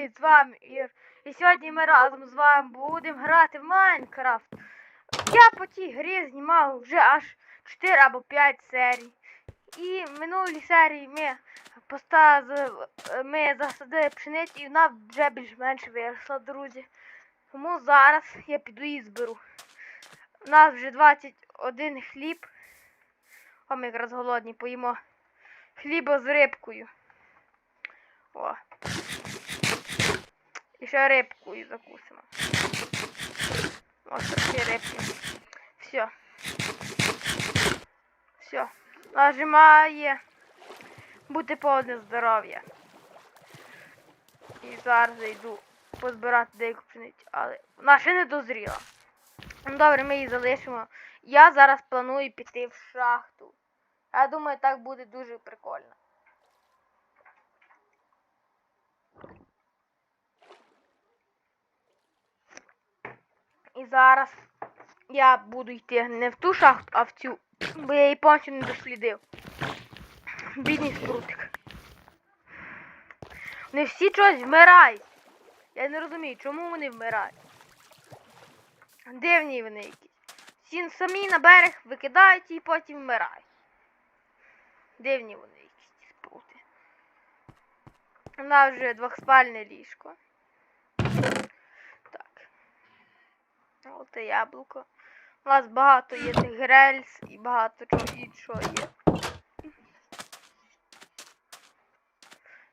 Привіт, з вами Ір. І сьогодні ми разом з вами будемо грати в Майнкрафт. Я по тій грі знімав вже аж 4 або 5 серій. І в минулій серії ми ми засадили пшеницю і вона вже більш-менш виросла, друзі. Тому зараз я піду і зберу. У нас вже 21 хліб. О, ми якраз голодні поїмо хліба з рибкою. О. І ще рибкою закусимо. Ось такі рибки. Все. Все. Нажимає бути повне здоров'я. І зараз я йду позбирати деяку пшеницю, але вона ще не дозріла. Ну, Добре, ми її залишимо. Я зараз планую піти в шахту. Я думаю, так буде дуже прикольно. Зараз я буду йти не в ту шахту, а в цю. Бо я її повністю не дослідив. Бідний спрутик. Вони всі чогось вмирають. Я не розумію, чому вони вмирають. Дивні вони якісь. Всі самі на берег викидають і потім вмирають. Дивні вони якісь спрути. У нас вже двохспальне ліжко. Так. Оте яблуко. У нас багато є тих рельс і багато чого іншого є.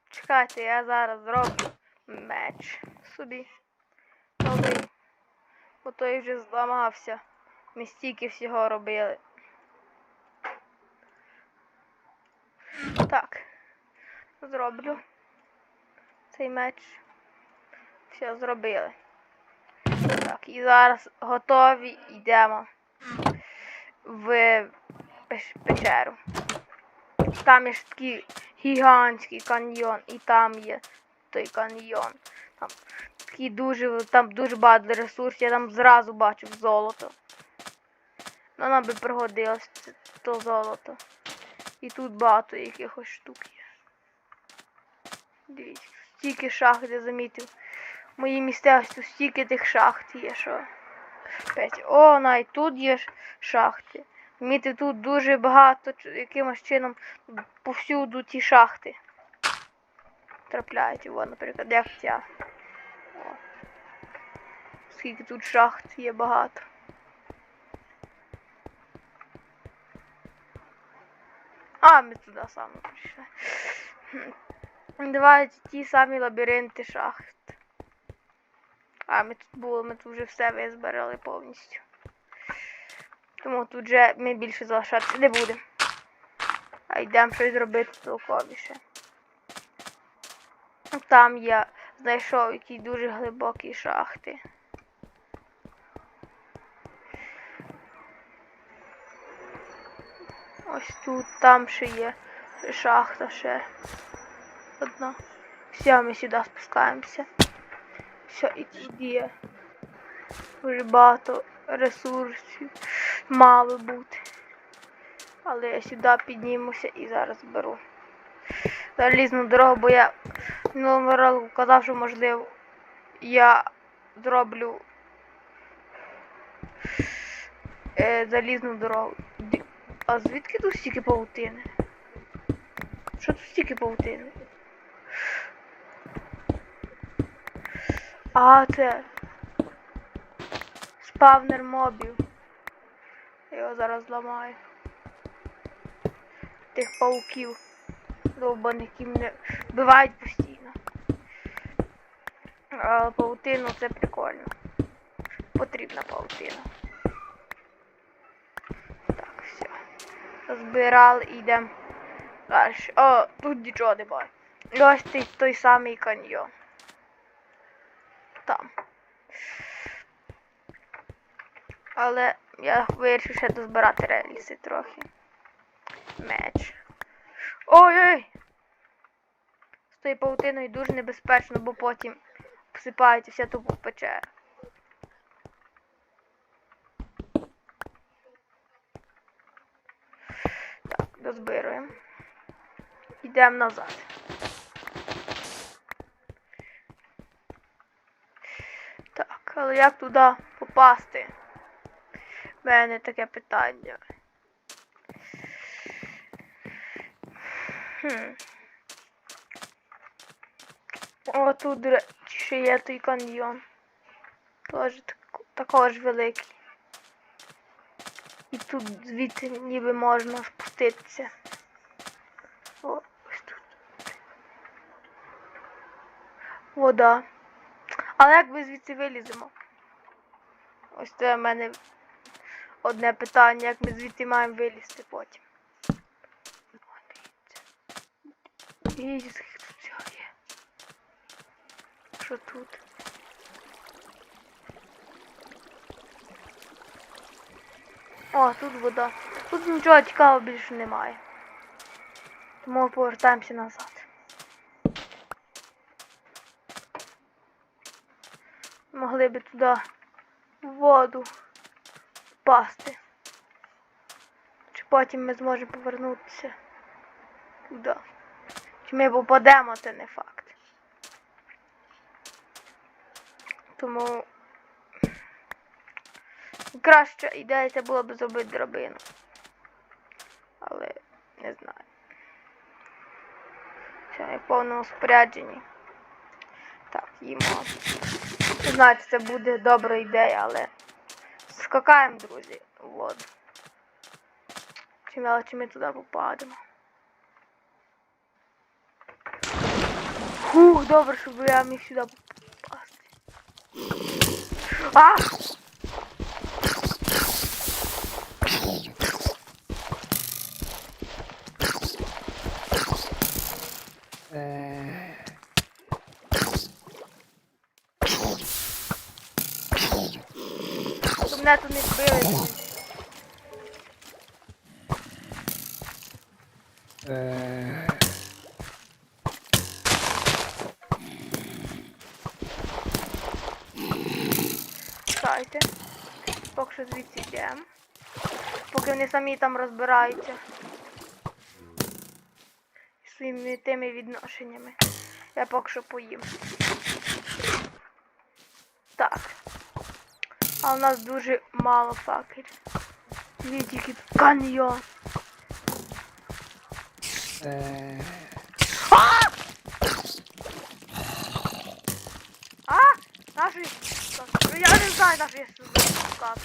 Чекайте, я зараз зроблю меч собі. Новий. Бо той вже зламався. Ми стільки всього робили. Так. Зроблю цей меч. Все, зробили. Так, і зараз готові йдемо в печеру. Там є такий гігантський каньйон, і там є той каньйон. Там такий дуже, там дуже багато ресурсів, я там зразу бачив золото. Ну, нам би пригодилось то золото. І тут багато якихось штук є. Дивіться, стільки шахт я замітив. Моїй місцевості стільки тих шахт є, що. О, навіть тут є шахти. Мітив тут дуже багато якимось чином повсюду ті шахти. Трапляють. О, наприклад, як ця. О. Скільки тут шахт є багато. А, ми туди саме прийшли. Давайте ті самі лабіринти шахт. А, ми тут були, ми тут вже все визбирали повністю. Тому тут вже ми більше залишатися не будемо. А йдемо щось зробити толковіше. Там я знайшов які дуже глибокі шахти. Ось тут, там ще є шахта ще одна. Все, ми сюди спускаємося. Тут є дуже багато ресурсів. Мало бути. Але я сюди піднімуся і зараз беру. Залізну дорогу, бо я в минулому року казав, що можливо я зроблю е, залізну дорогу. А звідки тут стільки павутини? Що тут стільки павутини? А, це спавнер мобів. Я його зараз зламаю. Тих пауків. Довбаних, які мене вбивають постійно. А паутину це прикольно. Потрібна паутина. Так, все. Збирали і йдемо далі. О, тут нічого немає. І Ось той, той самий каньйон. Там. Але я вирішив ще дозбирати рельси трохи. Меч. Ой-ой! З тою паутиною дуже небезпечно, бо потім всипається вся тупо в печеру. Так, дозбируємо. Йдемо назад. Але як туди попасти? У мене таке питання. Хм. О, тут, до речі, ще є той каньйон. Так, також великий. І тут звідси ніби можна спуститися. О, ось тут. Вода. Але як ми звідси виліземо? Ось це в мене одне питання, як ми звідти маємо вилізти потім. І тут всього є. Що тут? О, тут вода. Тут нічого цікавого більше немає. Тому повертаємося назад. Могли би туди воду впасти. Чи потім ми зможемо повернутися туди. Чи ми попадемо, це не факт. Тому краща ідея це було б зробити драбину. Але не знаю. Все, я в повному спорядженні. Так, їмо. Не знаю, це буде добра ідея, але скакаємо, друзі, Вот. воду. Чим ми, чи ми туди попадемо. Фух, добре, щоб я міг сюди попасти. А! Тут не збили. друзі. Чекайте. Поки що звідси йдемо. Поки вони самі там розбираються. Своїми тими відношеннями. Я поки що поїм. Так. А у нас дуже мало факелів. Дві тільки тут каньйон. А! Наші... Ну я не знаю, наші сюди спускати.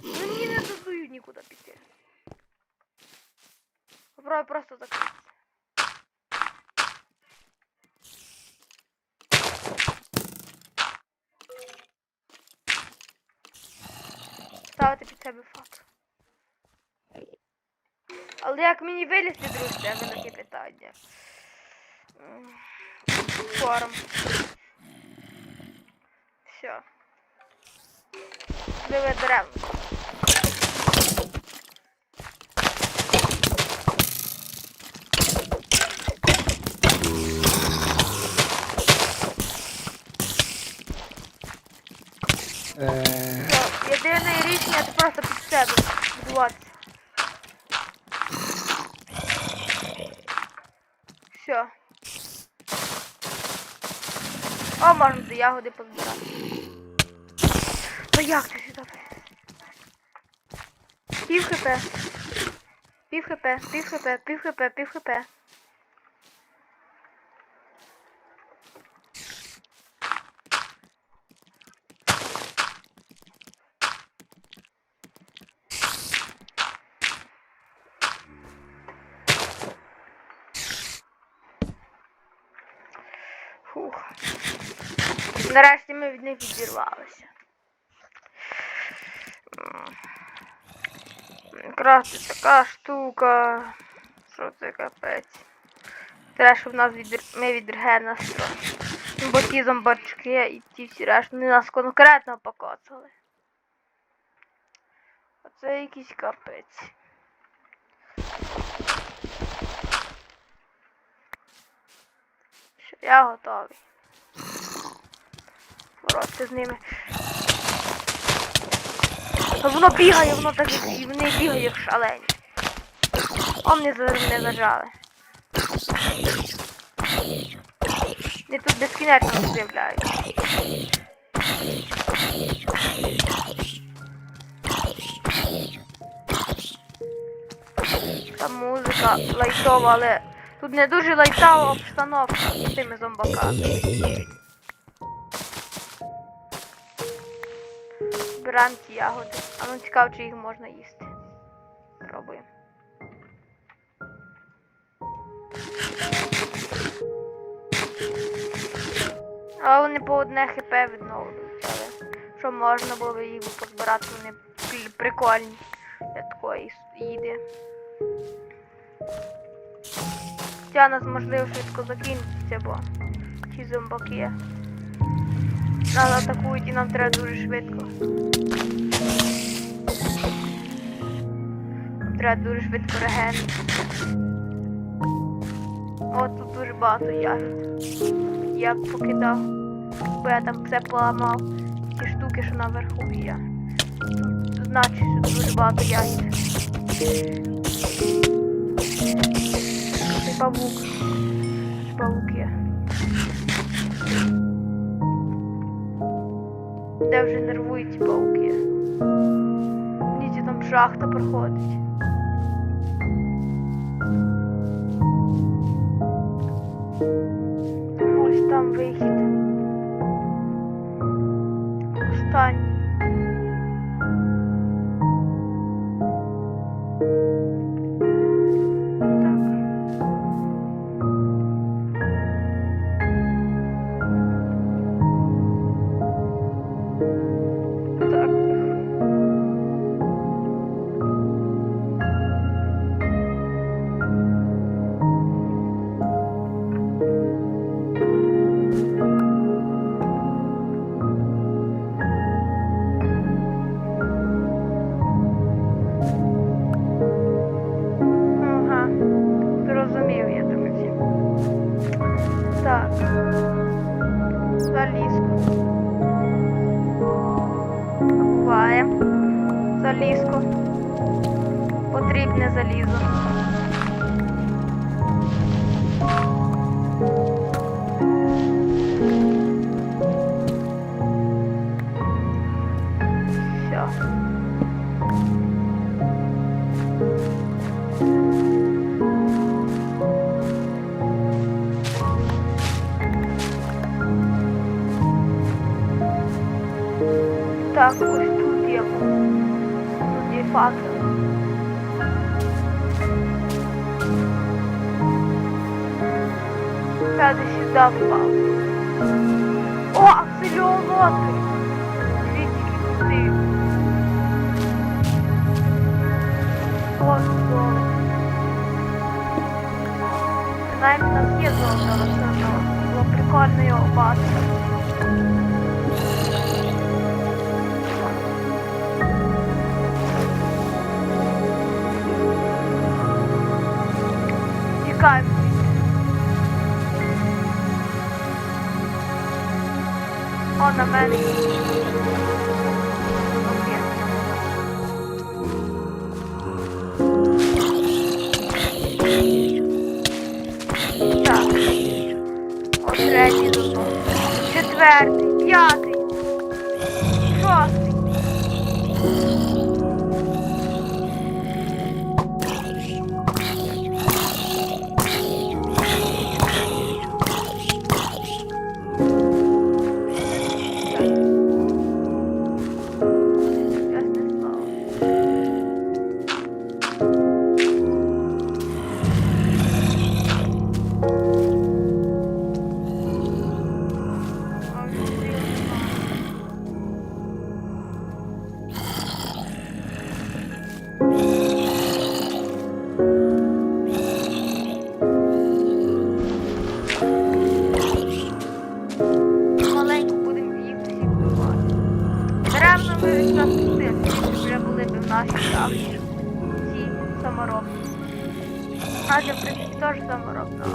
Ну мені не додають нікуди піти. Попробуй просто закритися. Себе факт. Але як мені вилізти, друзі, це велике питання. М, Форм. Все. Диви дерева. Все. Єдине рішення це просто під себе будуватися. Все. О, можна до ягоди позбирати. Та як ти сюди? Пів хп. Пів хп, пів хп, пів хп, пів хп. Фух. Нарешті ми від них відірвалися. Це така штука. Що це капець? Треба, щоб нас відр... ми відрге нас трохи. Бо ті зомбачки і ті всі решти нас конкретно покоцали. Оце якийсь капець. Я готовий. Боротися з ними. Та воно бігає, воно так і вони бігають як шалені. О, мені не зажали. Не тут безкінечно з'являються. Там музика лайтова, але тут не дуже лайтова обстановка з тими зомбаками. Збираємо ці ягоди. А ну цікаво, чи їх можна їсти. Пробуємо. Але вони по одне хп відновлюють, але що можна було їх позбирати, вони прикольні для такої їди. Ця нас можливо швидко закінчиться, бо ці зомбаки нас атакують і нам треба дуже швидко. Нам треба дуже швидко реген. О, тут дуже багато ягід. Я покидав, бо я там все поламав. Ті штуки, що наверху є. Значить, що дуже багато ягід. Павук. Павук є. Де вже нервують пауки. Дивіться, там шахта проходить. Ось там вихід. Останній. Залізку. Потрібне залізо. Десь сюди впав. О, аксельомоти! Дивіться, кути. О, золото. Принаймні нас є золото, але все одно було прикольно його бачити. Тікаємо. О, на мене. В принципі теж саморобна,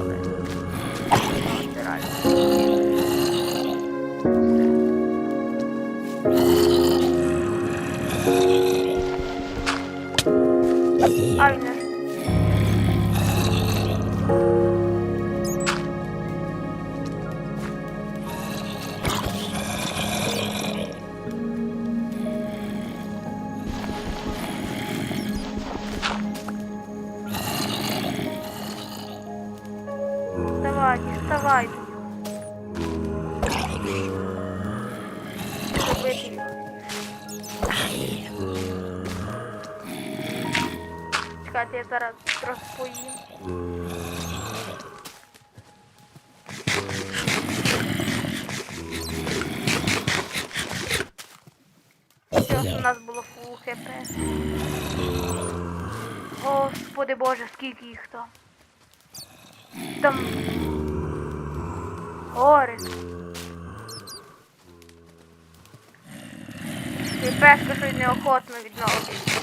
у нас було фул хп. Господи Боже, скільки їх там. Там. Гори. І пешка щось неохотно відновлюється.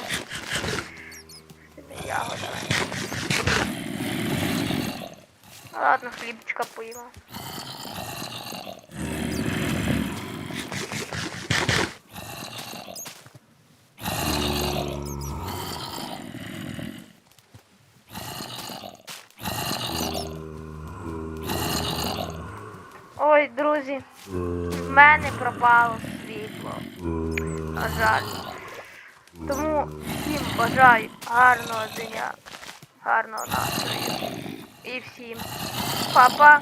Тебе ягода. Ну, Ладно, хлібчика поїмо. Друзі, в мене пропало світло. На жаль. Тому всім бажаю гарного дня, гарного настрою. І всім па-па.